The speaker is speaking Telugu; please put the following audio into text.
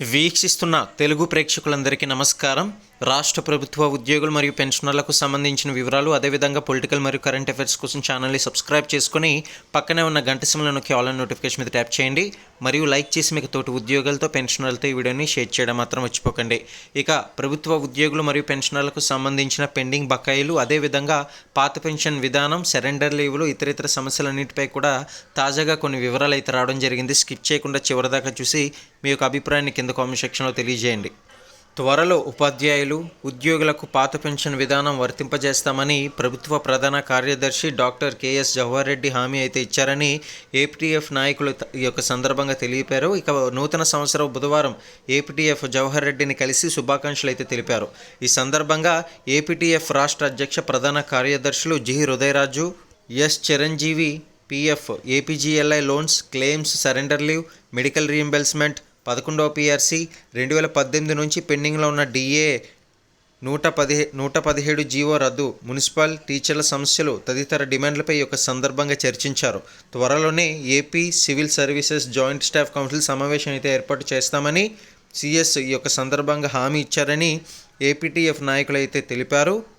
వీక్షిస్తున్న తెలుగు ప్రేక్షకులందరికీ నమస్కారం. రాష్ట్ర ప్రభుత్వ ఉద్యోగులు మరియు పెన్షనర్లకు సంబంధించిన వివరాలు అదేవిధంగా పొలిటికల్ మరియు కరెంట్ అఫైర్స్ కోసం ఛానల్ని సబ్స్క్రైబ్ చేసుకుని పక్కనే ఉన్న గంట సిమ్లను నొక్కి ఆల్ నోటిఫికేషన్ మీద ట్యాప్ చేయండి. మరియు లైక్ చేసి మీకు తోటి ఉద్యోగులతో పెన్షనర్లతో ఈ వీడియోని షేర్ చేయడం మాత్రం మర్చిపోకండి. ఇక ప్రభుత్వ ఉద్యోగులు మరియు పెన్షనర్లకు సంబంధించిన పెండింగ్ బకాయిలు అదేవిధంగా పాత పెన్షన్ విధానం సరెండర్ లీవులు ఇతర ఇతర సమస్యలన్నింటిపై కూడా తాజాగా కొన్ని వివరాలు అయితే రావడం జరిగింది. స్కిప్ చేయకుండా చివరిదాకా చూసి మీ యొక్క అభిప్రాయాన్ని కింద కామెంట్ సెక్షన్లో తెలియజేయండి. త్వరలో ఉపాధ్యాయులు ఉద్యోగులకు పాత పెన్షన్ విధానం వర్తింపజేస్తామని ప్రభుత్వ ప్రధాన కార్యదర్శి డాక్టర్ కెఎస్ జవహర్ రెడ్డి హామీ అయితే ఇచ్చారని ఏపీటీఎఫ్ నాయకులు ఈ యొక్క సందర్భంగా తెలిపారు ఇక నూతన సంవత్సరం బుధవారం ఏపీటీఎఫ్ జవహర్ రెడ్డిని కలిసి శుభాకాంక్షలు అయితే తెలిపారు. ఈ సందర్భంగా ఏపీటీఎఫ్ రాష్ట్ర అధ్యక్ష ప్రధాన కార్యదర్శులు G Hrudayaraju S Chiranjeevi PF APGLI loans claims surrender leave medical reimbursement పదకొండవ పిఆర్సి రెండు వేల పద్దెనిమిది నుంచి పెండింగ్లో ఉన్న డిఏ నూట పదిహే నూట పదిహేడు జీవో రద్దు. మున్సిపల్ టీచర్ల సమస్యలు తదితర డిమాండ్లపై ఒక యొక్క సందర్భంగా చర్చించారు. త్వరలోనే AP civil services joint staff council సమావేశం అయితే ఏర్పాటు చేస్తామని సిఎస్ ఈ యొక్క సందర్భంగా హామీ ఇచ్చారని ఏపీటీఎఫ్ నాయకులు అయితే తెలిపారు.